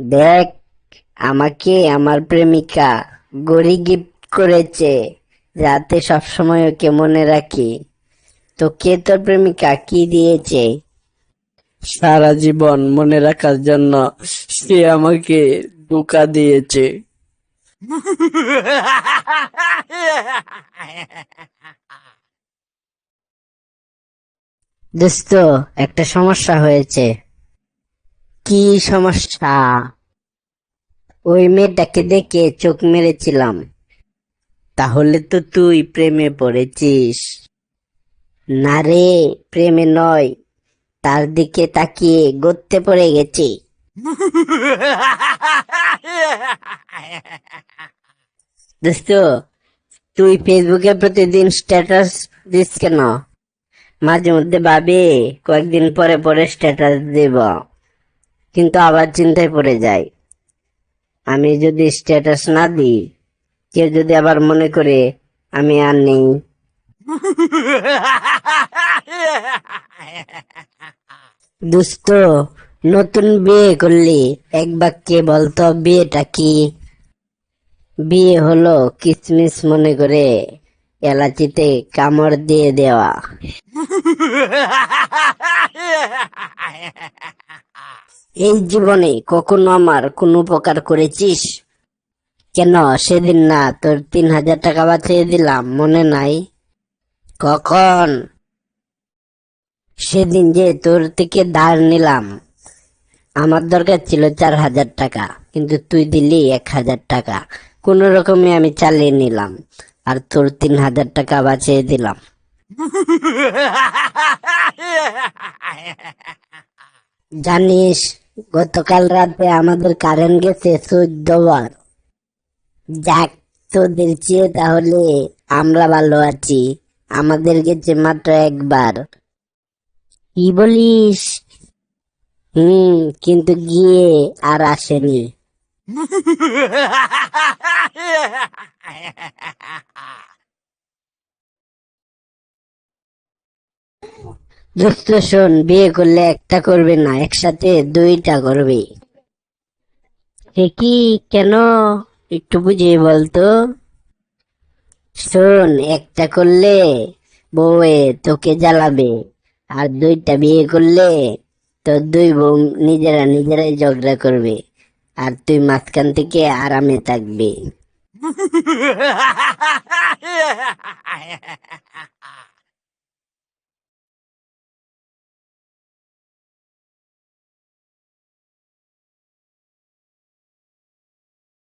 দেখ, আমাকে আমার প্রেমিকা গড়ি গিফট করেছে। যাতে সবসময় ওকে মনে রাখি। তোকে, তোর প্রেমিকা কি দিয়েছে? সারা জীবন মনে রাখার জন্য সে আমাকে ধোকা দিয়েছে। দোস্ত, একটা সমস্যা হয়েছে। কি সমস্যা? ওই মেয়েটাকে দেখে চোখ মেরেছিলাম। তাহলে তো তুই প্রেমে পড়েছিস। না রে, প্রেমে নয়। তার দিকে তাকিয়ে গড়তে পড়ে গেছি। দোস্ত, তুই ফেসবুকে প্রতিদিন স্ট্যাটাস দিস কেন? মাঝে মধ্যে ভাবি, কয়েকদিন পরে পরে স্ট্যাটাস দেব। কিন্তু আবার চিন্তায় পড়ে যাই আমি যদি স্ট্যাটাস না দিই, কেউ যদি আবার মনে করে আমি আর নেই। দুস্থ নতুন বিয়ে করলি, এক বাক্যে বলতো, বিয়েটা কি? বিয়ে হলো কিসমিস মনে করে এলাচিতে কামড় দিয়ে দেওয়া। এই জীবনে কখনো আমার কোনো উপকার করেছিস? কেন? সেদিন না তোর তিন হাজার টাকা বাঁচিয়ে দিলাম, মনে নাই? কখন? সেদিন যে তোর থেকে ধার নিলাম, আমার দরকার ছিল চার হাজার টাকা, কিন্তু তুই দিলি এক হাজার টাকা। কোন রকমে আমি চালিয়ে নিলাম, আর তোর তিন হাজার টাকা বাঁচিয়ে দিলাম। জানিস গতকাল রাতে আমাদের কারেন্ট গেছে চোদ্দ বার। যাক, তোদের চেয়ে তাহলে আমরা ভালো আছি। আমাদের গেছে মাত্র একবার। কি বলিস? হুম, কিন্তু গিয়ে আর আসেনি। দোস্ত শোন বিয়ে করলে একটা করবে না, একসাথে দুইটা করবে। কি কেন? একটু বুঝিয়ে বলতো। শোন, একটা করলে বউয়ে তোকে জ্বালাবে, আর দুইটা বিয়ে করলে তোর দুই বউ নিজেরা নিজেরাই ঝগড়া করবে, আর তুই মাঝখান থেকে আরামে থাকবি।